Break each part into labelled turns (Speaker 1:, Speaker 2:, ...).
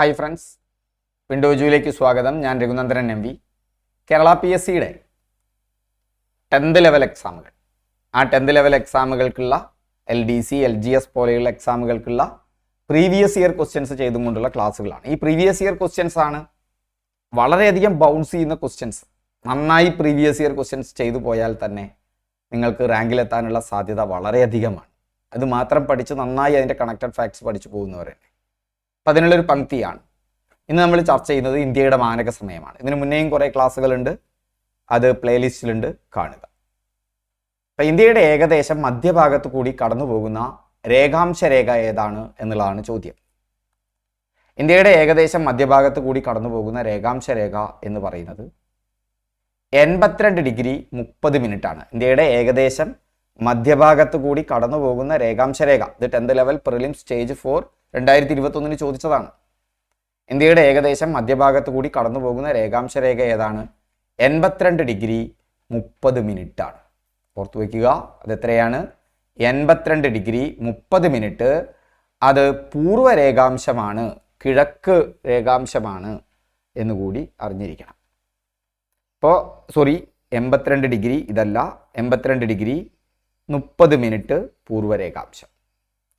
Speaker 1: Hi friends window ജൂയിലേക്ക് സ്വാഗതം. ഞാൻ Raghunandanan M V Kerala P S സിയുടെ ടെൻത്ത് ലെവൽ എക്സാമുകൾ ആ tenth level എക്സാമുകൾക്കുള്ള L D C L G S പോലെയുള്ള എക്സാമുകൾക്കുള്ള പ്രീവിയസ് ഇയർ ക്വസ്റ്റ്യൻസ് ചെയ്തും കൊണ്ടുള്ള ക്ലാസ്സുകളാണ്. ഈ പ്രീവിയസ് ഇയർ ക്വസ്റ്റ്യൻസ് ആണ് വളരെയധികം ബൗൺസ് ചെയ്യുന്ന ക്വസ്റ്റ്യൻസ് നന്നായി പ്രീവിയസ് ഇയർ ക്വസ്റ്റ്യൻസ് ചെയ്തു പോയാൽ തന്നെ നിങ്ങൾക്ക് റാങ്കിലെത്താനുള്ള സാധ്യത വളരെയധികമാണ്. അത് മാത്രം പഠിച്ച് നന്നായി അതിന്റെ കണക്റ്റഡ് ഫാക്ട്സ് പഠിച്ചു പോകുന്നവർ തന്നെ അപ്പം അതിനുള്ളൊരു പങ്ക്തിയാണ്. ഇന്ന് നമ്മൾ ചർച്ച ചെയ്യുന്നത് ഇന്ത്യയുടെ മാനക സമയമാണ്. ഇതിന് മുന്നേയും കുറേ ക്ലാസ്സുകളുണ്ട്. അത് പ്ലേലിസ്റ്റിലുണ്ട്. കാണുക. അപ്പം ഇന്ത്യയുടെ ഏകദേശം മധ്യഭാഗത്ത് കൂടി കടന്നു പോകുന്ന രേഖാംശ രേഖ ഏതാണ് എന്നുള്ളതാണ് ചോദ്യം. ഇന്ത്യയുടെ ഏകദേശം മധ്യഭാഗത്ത് കൂടി കടന്നു പോകുന്ന രേഖാംശ രേഖ എന്ന് പറയുന്നത് എൺപത്തിരണ്ട് ഡിഗ്രി മുപ്പത് ആണ് ഇന്ത്യയുടെ ഏകദേശം മധ്യഭാഗത്ത് കൂടി കടന്നു പോകുന്ന രേഖാംശ രേഖ. ഇത് tenth level prelim stage for രണ്ടായിരത്തി ഇരുപത്തൊന്നിന് ചോദിച്ചതാണ്. ഇന്ത്യയുടെ ഏകദേശം മധ്യഭാഗത്ത് കൂടി കടന്നു പോകുന്ന രേഖാംശ രേഖ ഏതാണ്? എൺപത്തിരണ്ട് ഡിഗ്രി മുപ്പത് മിനിറ്റ് ആണ് ഓർത്തു വയ്ക്കുക അത് എത്രയാണ്? എൺപത്തിരണ്ട് ഡിഗ്രി മുപ്പത് മിനിറ്റ്. അത് പൂർവ രേഖാംശമാണ് കിഴക്ക് രേഖാംശമാണ് എന്നുകൂടി അറിഞ്ഞിരിക്കണം. ഇപ്പോൾ സോറി എൺപത്തിരണ്ട് ഡിഗ്രി ഇതല്ല എൺപത്തിരണ്ട് ഡിഗ്രി മുപ്പത് മിനിറ്റ് പൂർവരേഖാംശം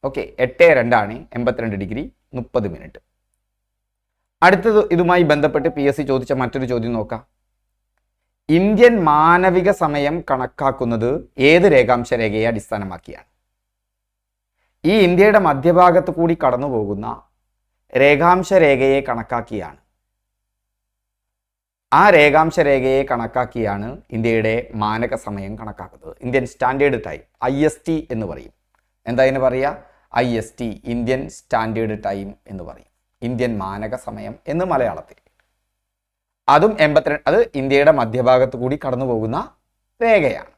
Speaker 1: ഓക്കെ എട്ട് രണ്ടാണ് എൺപത്തിരണ്ട് ഡിഗ്രി മുപ്പത് മിനിറ്റ്. അടുത്തത് ഇതുമായി ബന്ധപ്പെട്ട് പി എസ് സി ചോദിച്ച മറ്റൊരു ചോദ്യം നോക്കാം. ഇന്ത്യൻ മാനവിക സമയം കണക്കാക്കുന്നത് ഏത് രേഖാംശ രേഖയെ അടിസ്ഥാനമാക്കിയാണ്? ഈ ഇന്ത്യയുടെ മധ്യഭാഗത്ത് കൂടി കടന്നു പോകുന്ന രേഖാംശ രേഖയെ കണക്കാക്കിയാണ് ആ രേഖാംശ രേഖയെ കണക്കാക്കിയാണ് ഇന്ത്യയുടെ മാനക സമയം കണക്കാക്കുന്നത്. Indian standard time I S T എന്ന് പറയും. എന്താ ഇതിന് പറയുക I S T Indian standard time എന്ന് പറയും. ഇന്ത്യൻ മാനക സമയം എന്ന് മലയാളത്തിൽ. അതും എൺപത്തിരണ്ട് അത് ഇന്ത്യയുടെ മധ്യഭാഗത്ത് കൂടി കടന്നു പോകുന്ന രേഖയാണ്.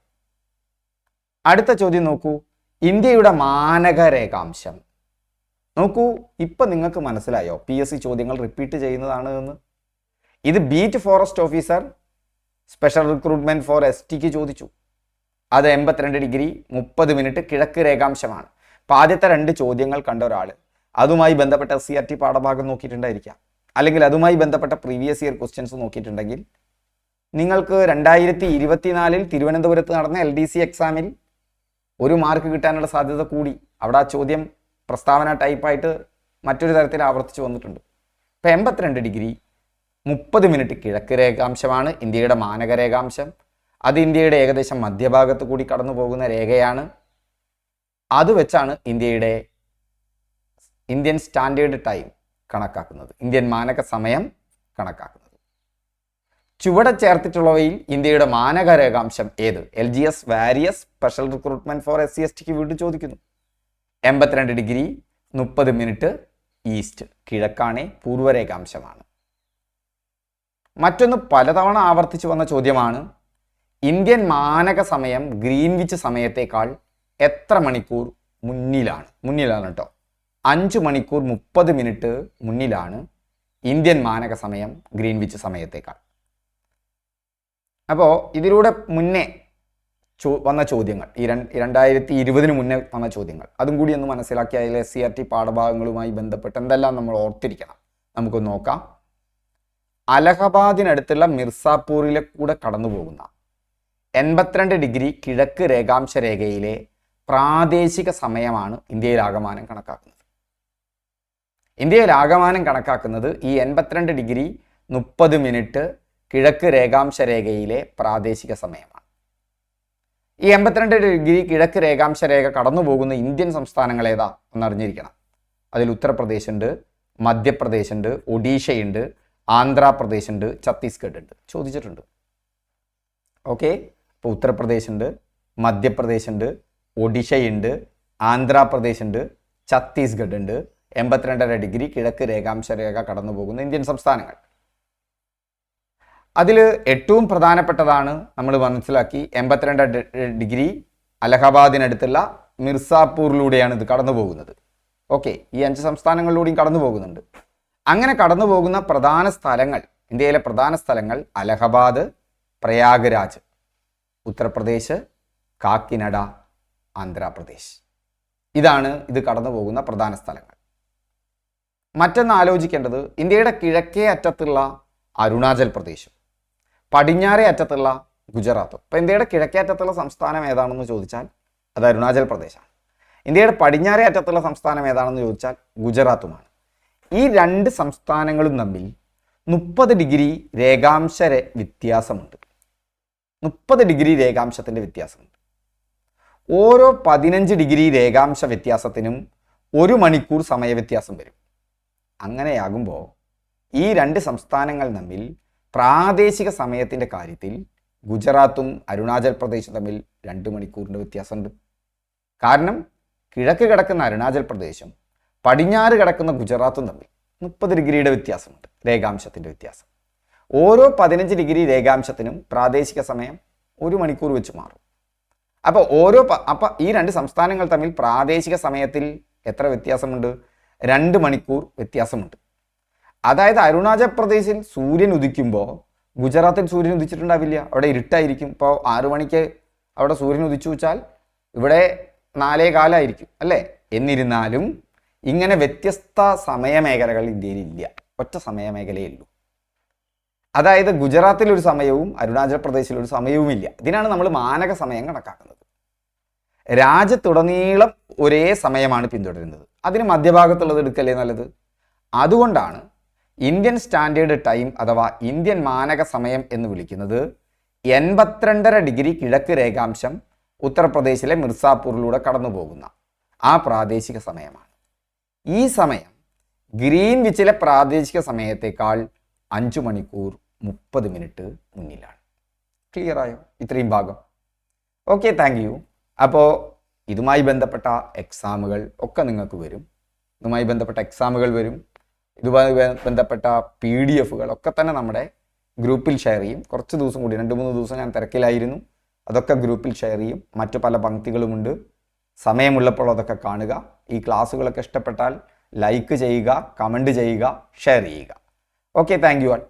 Speaker 1: അടുത്ത ചോദ്യം നോക്കൂ. ഇന്ത്യയുടെ മാനക രേഖാംശം. നോക്കൂ ഇപ്പം നിങ്ങൾക്ക് മനസ്സിലായോ? പി എസ് സി ചോദ്യങ്ങൾ റിപ്പീറ്റ് ചെയ്യുന്നതാണ് എന്ന്. ഇത് beat forest officer special recruitment for S tick ചോദിച്ചു. അത് എൺപത്തിരണ്ട് ഡിഗ്രി മുപ്പത് മിനിറ്റ് കിഴക്ക് രേഖാംശമാണ്. അപ്പം ആദ്യത്തെ രണ്ട് ചോദ്യങ്ങൾ കണ്ട ഒരാൾ. അതുമായി ബന്ധപ്പെട്ട സി ആർ ടി പാഠഭാഗം നോക്കിയിട്ടുണ്ടായിരിക്കാം. അല്ലെങ്കിൽ അതുമായി ബന്ധപ്പെട്ട പ്രീവിയസ് ഇയർ ക്വസ്റ്റ്യൻസ് നോക്കിയിട്ടുണ്ടെങ്കിൽ നിങ്ങൾക്ക് രണ്ടായിരത്തി ഇരുപത്തിനാലിൽ തിരുവനന്തപുരത്ത് നടന്ന എൽ ഡി സി എക്സാമിൽ ഒരു മാർക്ക് കിട്ടാനുള്ള സാധ്യത കൂടി. അവിടെ ആ ചോദ്യം പ്രസ്താവന ടൈപ്പായിട്ട് മറ്റൊരു തരത്തിൽ ആവർത്തിച്ച് വന്നിട്ടുണ്ട്. ഇപ്പം എൺപത്തിരണ്ട് ഡിഗ്രി മുപ്പത് മിനിറ്റ് കിഴക്ക് രേഖാംശമാണ് ഇന്ത്യയുടെ മാനക രേഖാംശം. അത് ഇന്ത്യയുടെ ഏകദേശം മധ്യഭാഗത്ത് കൂടി കടന്നു പോകുന്ന രേഖയാണ്. അത് വെച്ചാണ് ഇന്ത്യയുടെ ഇന്ത്യൻ സ്റ്റാൻഡേർഡ് ടൈം കണക്കാക്കുന്നത്. ഇന്ത്യൻ മാനക സമയം കണക്കാക്കുന്നത്. ചുവടെ ചേർത്തിട്ടുള്ളവയിൽ ഇന്ത്യയുടെ മാനക രേഖാംശം ഏത്? L G S various special recruitment for S C S tick വീണ്ടും ചോദിക്കുന്നു. എൺപത്തിരണ്ട് ഡിഗ്രി മുപ്പത് മിനിറ്റ് ഈസ്റ്റ് കിഴക്കാണേ പൂർവരേഖാംശമാണ്. മറ്റൊന്ന് പലതവണ ആവർത്തിച്ചു വന്ന ചോദ്യമാണ് ഇന്ത്യൻ മാനക സമയം ഗ്രീൻവിച്ച് സമയത്തേക്കാൾ എത്ര മണിക്കൂർ മുന്നിലാണ്? മുന്നിലാണ് കേട്ടോ അഞ്ച് മണിക്കൂർ മുപ്പത് മിനിറ്റ് മുന്നിലാണ് ഇന്ത്യൻ മാനക സമയം ഗ്രീൻവിച്ച് സമയത്തേക്കാൾ. അപ്പോൾ ഇതിലൂടെ മുന്നേ ചോ വന്ന ചോദ്യങ്ങൾ ഈ രണ്ട് രണ്ടായിരത്തി ഇരുപതിന് മുന്നേ വന്ന ചോദ്യങ്ങൾ അതും കൂടി ഒന്ന് മനസ്സിലാക്കി അതിലെ എസ് സി ആർ ടി പാഠഭാഗങ്ങളുമായി ബന്ധപ്പെട്ട് എന്തെല്ലാം നമ്മൾ ഓർത്തിരിക്കണം? നമുക്ക് നോക്കാം. അലഹബാദിനടുത്തുള്ള മിർസാപൂരിലെ കൂടെ കടന്നു പോകുന്ന എൺപത്തിരണ്ട് ഡിഗ്രി കിഴക്ക് രേഖാംശ രേഖയിലെ പ്രാദേശിക സമയമാണ് ഇന്ത്യയിൽ ആകമാനം കണക്കാക്കുന്നത്. ഇന്ത്യയിൽ ആകമാനം കണക്കാക്കുന്നത് ഈ എൺപത്തിരണ്ട് ഡിഗ്രി മുപ്പത് മിനിറ്റ് കിഴക്ക് രേഖാംശ രേഖയിലെ പ്രാദേശിക സമയമാണ്. ഈ എൺപത്തിരണ്ട് ഡിഗ്രി കിഴക്ക് രേഖാംശ രേഖ കടന്നു പോകുന്ന ഇന്ത്യൻ സംസ്ഥാനങ്ങൾ ഏതാ? എന്നറിഞ്ഞിരിക്കണം അതിൽ ഉത്തർപ്രദേശ് ഉണ്ട് മധ്യപ്രദേശ് ഉണ്ട് ഒഡീഷയുണ്ട് ആന്ധ്രാപ്രദേശ് ഉണ്ട് ഛത്തീസ്ഗഡ് ഉണ്ട് ചോദിച്ചിട്ടുണ്ട്. ഓക്കെ? അപ്പോൾ ഉത്തർപ്രദേശ് ഉണ്ട് മധ്യപ്രദേശ് ഉണ്ട് ഒഡീഷയുണ്ട് ആന്ധ്രാപ്രദേശ് ഉണ്ട് ഛത്തീസ്ഗഡ് ഉണ്ട് എൺപത്തിരണ്ടര ഡിഗ്രി കിഴക്ക് രേഖാംശ രേഖ കടന്നു പോകുന്ന ഇന്ത്യൻ സംസ്ഥാനങ്ങൾ. അതിൽ ഏറ്റവും പ്രധാനപ്പെട്ടതാണ് നമ്മൾ മനസ്സിലാക്കി എൺപത്തിരണ്ട് ഡിഗ്രി അലഹബാദിനടുത്തുള്ള മിർസാപൂരിലൂടെയാണ് ഇത് കടന്നു പോകുന്നത് ഓക്കെ ഈ അഞ്ച് സംസ്ഥാനങ്ങളിലൂടെയും കടന്നു പോകുന്നുണ്ട് അങ്ങനെ കടന്നു പോകുന്ന പ്രധാന സ്ഥലങ്ങൾ ഇന്ത്യയിലെ പ്രധാന സ്ഥലങ്ങൾ അലഹബാദ് പ്രയാഗ്രാജ് ഉത്തർപ്രദേശ് കാക്കിനട ആന്ധ്രാപ്രദേശ്. ഇതാണ് ഇത് കടന്നു പോകുന്ന പ്രധാന സ്ഥലങ്ങൾ. മറ്റൊന്ന് ആലോചിക്കേണ്ടത് ഇന്ത്യയുടെ കിഴക്കേ അറ്റത്തുള്ള അരുണാചൽ പ്രദേശും പടിഞ്ഞാറേ അറ്റത്തുള്ള ഗുജറാത്തും. അപ്പോൾ ഇന്ത്യയുടെ കിഴക്കേ അറ്റത്തുള്ള സംസ്ഥാനം ഏതാണെന്ന് ചോദിച്ചാൽ അത് അരുണാചൽ പ്രദേശാണ്. ഇന്ത്യയുടെ പടിഞ്ഞാറേ അറ്റത്തുള്ള സംസ്ഥാനം ഏതാണെന്ന് ചോദിച്ചാൽ ഗുജറാത്തുമാണ്. ഈ രണ്ട് സംസ്ഥാനങ്ങളും തമ്മിൽ മുപ്പത് ഡിഗ്രി രേഖാംശ വ്യത്യാസമുണ്ട്. മുപ്പത് ഡിഗ്രി രേഖാംശത്തിന്റെ വ്യത്യാസമുണ്ട്. ഓരോ പതിനഞ്ച് ഡിഗ്രി രേഖാംശ വ്യത്യാസത്തിനും ഒരു മണിക്കൂർ സമയവ്യത്യാസം വരും. അങ്ങനെയാകുമ്പോൾ ഈ രണ്ട് സംസ്ഥാനങ്ങൾ തമ്മിൽ പ്രാദേശിക സമയത്തിന്റെ കാര്യത്തിൽ ഗുജറാത്തും അരുണാചൽ പ്രദേശും തമ്മിൽ രണ്ട് മണിക്കൂറിന്റെ വ്യത്യാസമുണ്ട്. കാരണം കിഴക്ക് കിടക്കുന്ന അരുണാചൽ പ്രദേശും പടിഞ്ഞാറ് കിടക്കുന്ന ഗുജറാത്തും തമ്മിൽ മുപ്പത് ഡിഗ്രിയുടെ വ്യത്യാസമുണ്ട് രേഖാംശത്തിന്റെ വ്യത്യാസം. ഓരോ പതിനഞ്ച് ഡിഗ്രി രേഖാംശത്തിനും പ്രാദേശിക സമയം ഒരു മണിക്കൂർ വെച്ച് മാറും. അപ്പോൾ ഓരോ അപ്പം ഈ രണ്ട് സംസ്ഥാനങ്ങൾ തമ്മിൽ പ്രാദേശിക സമയത്തിൽ എത്ര വ്യത്യാസമുണ്ട്? രണ്ട് മണിക്കൂർ വ്യത്യാസമുണ്ട്. അതായത് അരുണാചൽ പ്രദേശിൽ സൂര്യൻ ഉദിക്കുമ്പോൾ ഗുജറാത്തിൽ സൂര്യൻ ഉദിച്ചിട്ടുണ്ടാവില്ല അവിടെ ഇരുട്ടായിരിക്കും. ഇപ്പോൾ ആറു മണിക്ക് അവിടെ സൂര്യൻ ഉദിച്ചു വെച്ചാൽ ഇവിടെ നാലേ കാലായിരിക്കും അല്ലേ? എന്നിരുന്നാലും ഇങ്ങനെ വ്യത്യസ്ത സമയമേഖലകൾ ഇന്ത്യയിൽ ഇല്ല ഒറ്റ സമയമേഖലയേ ഉള്ളൂ. അതായത് ഗുജറാത്തിൽ ഒരു സമയവും അരുണാചൽ പ്രദേശിൽ ഒരു സമയവും ഇല്ല ഇതിനാണ് നമ്മൾ മാനക സമയം കണക്കാക്കുന്നത്. രാജ്യത്തുടനീളം ഒരേ സമയമാണ് പിന്തുടരുന്നത്. അതിന് മധ്യഭാഗത്തുള്ളത് എടുക്കല്ലേ നല്ലത്? അതുകൊണ്ടാണ് ഇന്ത്യൻ സ്റ്റാൻഡേർഡ് ടൈം അഥവാ ഇന്ത്യൻ മാനക സമയം എന്ന് വിളിക്കുന്നത് എൺപത്തിരണ്ടര ഡിഗ്രി കിഴക്ക് രേഖാംശം ഉത്തർപ്രദേശിലെ മിർസാപൂറിലൂടെ കടന്നു പോകുന്ന ആ പ്രാദേശിക സമയമാണ്. ഈ സമയം ഗ്രീൻവിച്ചിലെ പ്രാദേശിക സമയത്തേക്കാൾ അഞ്ചു മണിക്കൂർ മുപ്പത് മിനിറ്റ് മുന്നിലാണ്. ക്ലിയർ ആയോ? ഇത്രയും ഭാഗം. ഓക്കെ താങ്ക് യു അപ്പോൾ ഇതുമായി ബന്ധപ്പെട്ട എക്സാമുകൾ ഒക്കെ നിങ്ങൾക്ക് വരും. ഇതുമായി ബന്ധപ്പെട്ട എക്സാമുകൾ വരും. ഇതുമായി ബന്ധപ്പെട്ട പി ഡി എഫുകൾ ഒക്കെ തന്നെ നമ്മുടെ ഗ്രൂപ്പിൽ ഷെയർ ചെയ്യും. കുറച്ച് ദിവസം കൂടി രണ്ട് മൂന്ന് ദിവസം ഞാൻ തിരക്കിലായിരുന്നു. അതൊക്കെ ഗ്രൂപ്പിൽ ഷെയർ ചെയ്യും. മറ്റു പല പങ്ക്തികളുമുണ്ട്. സമയമുള്ളപ്പോൾ അതൊക്കെ കാണുക. ഈ ക്ലാസ്സുകളൊക്കെ ഇഷ്ടപ്പെട്ടാൽ ലൈക്ക് ചെയ്യുക കമന്റ് ചെയ്യുക ഷെയർ ചെയ്യുക. Okay thank you all